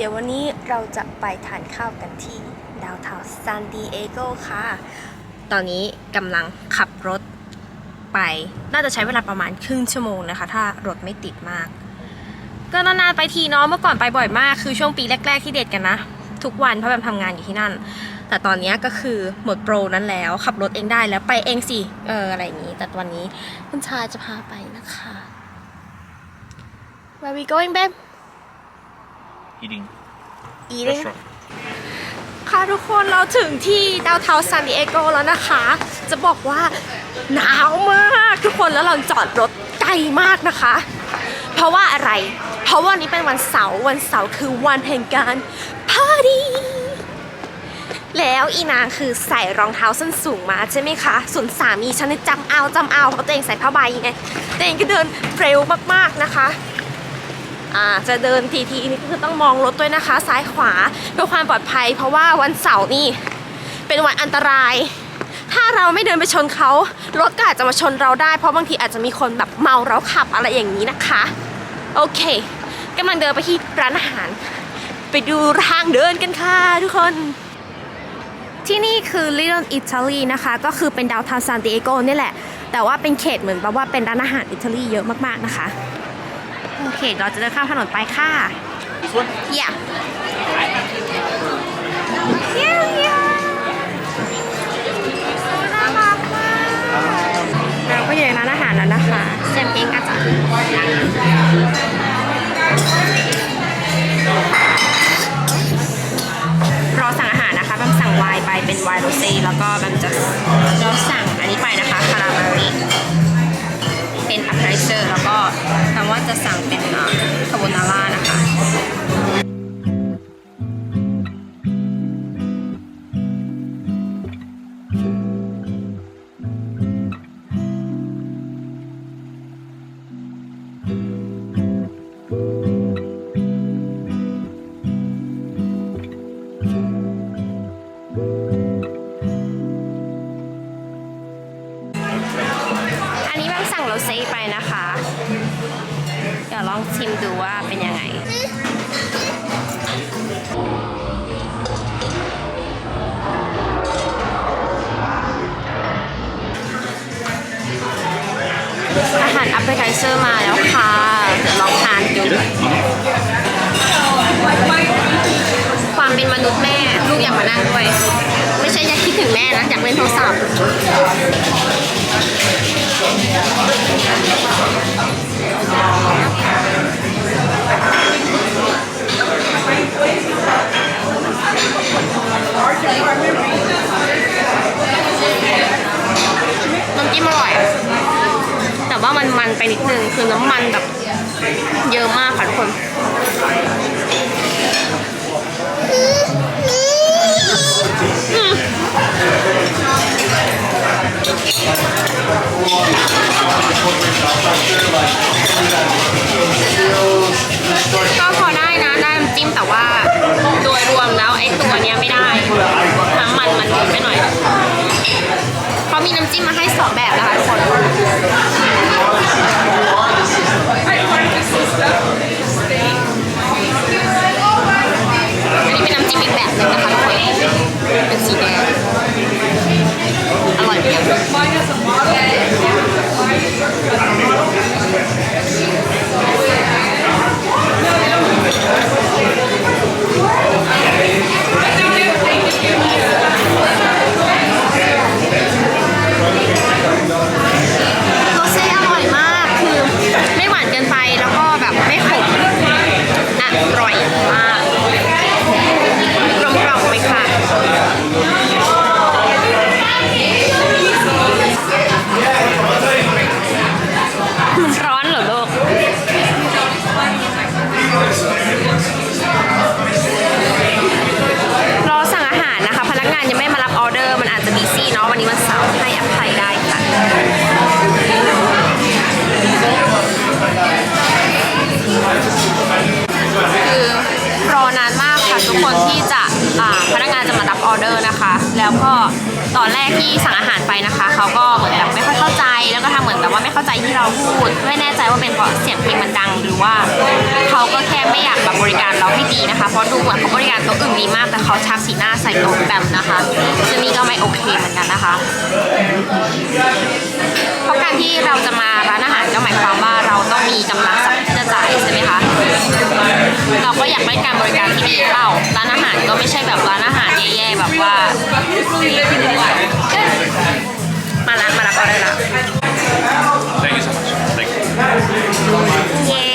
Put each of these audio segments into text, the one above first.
เดี๋ยววันนี้เราจะไปทานข้าวกันที่ดาวเทาซานดิเอโกค่ะ ตอนนี้กำลังขับรถไป น่าจะใช้เวลาประมาณครึ่งชั่วโมงนะคะ ถ้ารถไม่ติดมาก ก็นานๆไปทีเนาะเมื่อก่อนไปบ่อยมาก คือช่วงปีแรก ๆที่เด็ดกันนะ ทุกวันเพราะแบบทำงานอยู่ที่นั่น แต่ตอนนี้ก็คือหมดโปรนั้นแล้ว ขับรถเองได้แล้วไปเองสิ เอออะไรอย่างนี้ แต่วันนี้คุณชายจะพาไปนะคะ Where we going babe eating eating restaurant. ค่ะทุกคนเราถึงที่ดาวเทาซานดิเอโกแล้วนะคะ จะบอกว่าหนาวมากทุกคนแล้วเราจอดรถไกลมากนะคะ เพราะว่าอะไร เพราะว่าวันนี้เป็นวันเสาร์วันเสาร์คือวันแห่งการพาร์ตี้แล้วอีนางคือใส่รองเท้าส้นสูงมาใช่ไหมคะ ส่วนสามีฉันเนี่ยจำเอาจำเอาเพราะตัวเองใส่ผ้าใบไงตัวเองก็เดินเร็วมากๆนะคะอ่า จะเดินทีทีนี่ก็คือต้องมองรถด้วยนะคะ ซ้ายขวาเพื่อความปลอดภัย เพราะว่าวันเสาร์นี่เป็นวันอันตราย ถ้าเราไม่เดินไปชนเขารถก็อาจจะมาชนเราได้ เพราะบางทีอาจจะมีคนแบบเมาแล้วขับอะไรอย่างนี้นะคะ โอเคกำลังเดินไปที่ร้านอาหาร ไปดูทางเดินกันค่ะทุกคนที่นี่คือ Little Italy นะคะ ก็คือเป็นดาวทาวซานดิเอโกนี่แหละ แต่ว่าเป็นเขตเหมือนแบบว่าเป็นร้านอาหารอิตาลีเยอะมากๆนะคะ โอเค เราจะเดินข้ามถนนไปค่ะ This one? Yeah. Yeah, yeah. น่ารักมากเราก็อยู่ในร้านอาหารแล้วนะคะแซมเองอาจารย์รอสั่งอาหารนะคะแบมสั่งไวน์ไปเป็นไวน์โรเซ่แล้วก็แบมจะเราสั่งอันนี้ไปนะคะคาราเมลลี่ เป็น appetizer แล้วก็แปลว่าจะสั่งเป็นคาโบนาร่านะคะาร a p p e t i z e r มาแล้วค่ะเดี๋ยวลองทานดูความเป็นมนุษย์แม่ ลูกอยากมานั่งด้วย ไม่ใช่อยากคิดถึงแม่นะ อยากเล่นโทรศัพท์ มันไปนิดนึงคือน้ำมันแบบเยอะมากค่ะทุกคนก็พอได้นะได้น้ำจิ้มแต่ว่าโดยรวมแล้วไอ้ตัวเนี้ยไม่ได้น้ำมันมันเยอะไปหน่อย เขามีน้ำจิ้มมาให้สองแบบนะคะทุกคนอันนี้เป็นน้ำจิ้มอีกแบบหนึงนะคะทุกคนเป็นสีแดง อร่อยเหมือนกัน แล้วก็ตอนแรกที่สั่งอาหารไปนะคะเขาก็เหมือนแบบไม่ค่อยเข้าใจ แล้วก็ทำเหมือนแบบว่าไม่เข้าใจที่เราพูด ไม่แน่ใจว่าเป็นเพราะเสียงเพลงมันดังหรือว่า ไม่อยากแบบบริการเราให้ดีนะคะ เพราะดูเหมือนเขาบริการโต๊ะอื่นดีมาก แต่เขาชักสีหน้าใส่โต๊ะแบมนะคะ ซึ่งนี่ก็ไม่โอเคเหมือนกันนะคะ เพราะการที่เราจะมาร้านอาหารก็หมายความว่าเราต้องมีกำลังทรัพย์ที่จะจ่ายใช่ไหมคะ เราก็อยากได้การบริการที่ดีเปล่า ร้านอาหารก็ไม่ใช่แบบร้านอาหารแย่ๆแบบว่ามาละมาละก็ได้ละ Thank you so much. Thank you.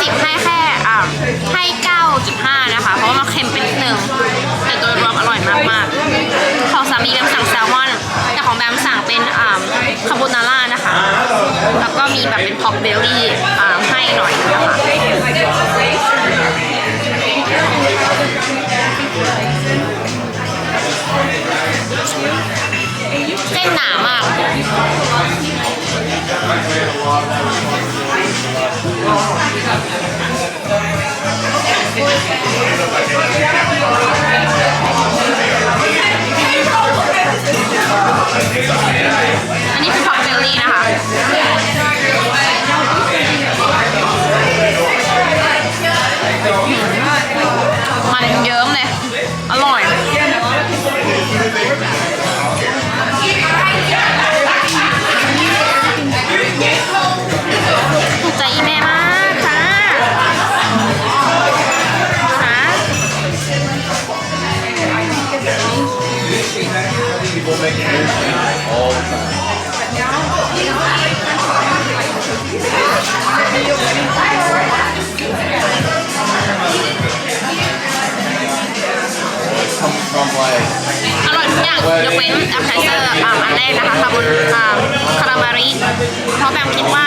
สิบให้แค่อ่าให้9.5นะคะ เพราะว่ามันเค็มไปนิดนึงแต่โดยรวมอร่อยมากๆของสามีแบมสั่งแซลมอนแต่ของแบมสั่งเป็นอ่าคาโบนาร่านะคะ แล้วก็มีแบบเป็นพอกเบลลี่อ่าให้หน่อยนะคะเส้นหนามาก อันนี้เป็นพอกเบลลี่นะคะ people make new shit all the time. But now, you know, อร่อยทุกอย่างยกเว้นอัพไทเซอร์อ่าอันแรกนะคะคาร์บอนอ่าคารามาริเพราะแบมคิดว่า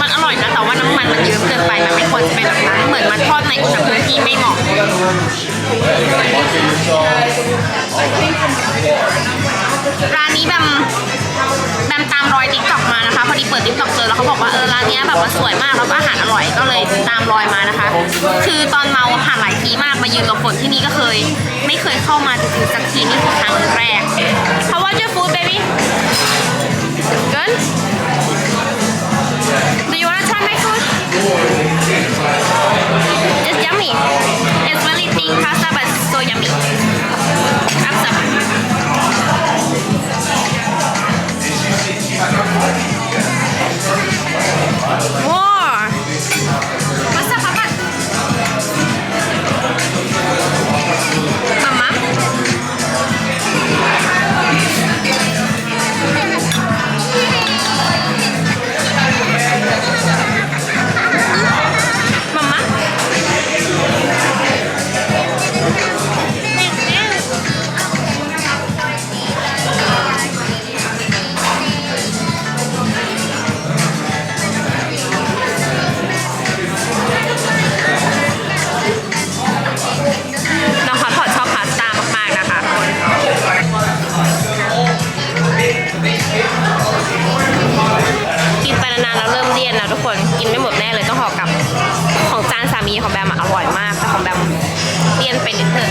มันอร่อยนะแต่ว่าน้ำมันมันเยอะเกินไปมันไม่ควรจะเป็นแบบนั้นเหมือนมันทอดในอุณหภูมิที่ไม่เหมาะร้านนี้แบมแบมตามรอยติ๊กต็อกมานะคะพอดีเปิดติ๊กต็อกเจอแล้วเขาบอกว่าเออร้านเนี้ยแบบว่าสวยมากแล้วก็อาหารอร่อยก็เลยตามรอยมานะคะ คือตอนเมาผ่านหลายทีมาก มายืนกับฝนที่นี่ก็เคย ไม่เคยเข้ามาจริงๆสักทีนี่คือครั้งแรก How was your food baby Good Do you wanna try my food It's yummy It's really thin pasta but so yummy Have some ยนไปนิดนึง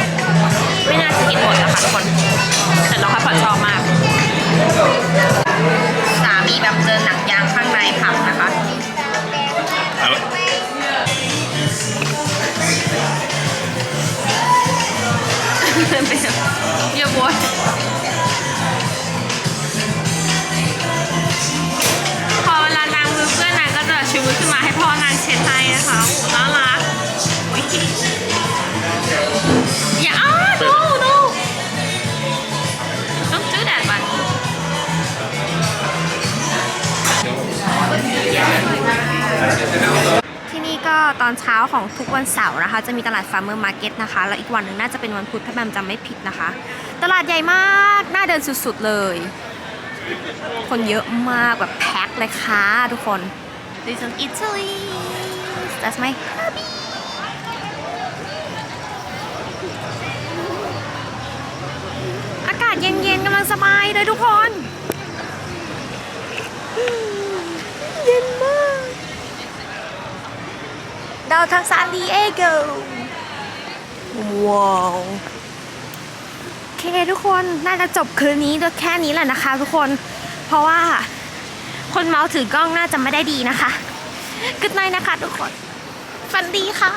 ไม่น่าจะกินหมดนะคะทุกคน แต่น้องฮอตพอตชอบมาก สามีแบบเจอหนังยางข้างในผักนะคะ I like เยอะบวยพอเวลานางมือเพื่อนนางก็จะชูมือขึ้นมาให้พ่อนางเช็ดให้นะคะโอ้น่ารัก ของทุกวันเสาร์นะคะ จะมีตลาดฟาร์มเมอร์มาร์เก็ตนะคะ แล้วอีกวันหนึ่งน่าจะเป็นวันพุธถ้าแบมจำไม่ผิดนะคะ ตลาดใหญ่มากน่าเดินสุดๆเลย คนเยอะมากแบบแพ็คเลยค่ะทุกคน This is Italy That's my hubby อากาศเย็นๆกำลังสบายเลยทุกคน เย็นมาก ดาวทางซานดิเอโกว้าวโอเคทุกคนน่าจะจบคืนนี้ด้วยแค่นี้แหละนะคะ ทุกคนเพราะว่าคนเมาถือกล้องน่าจะไม่ได้ดีนะคะกึดไนนะคะ ทุกคน ฝันดีค่ะ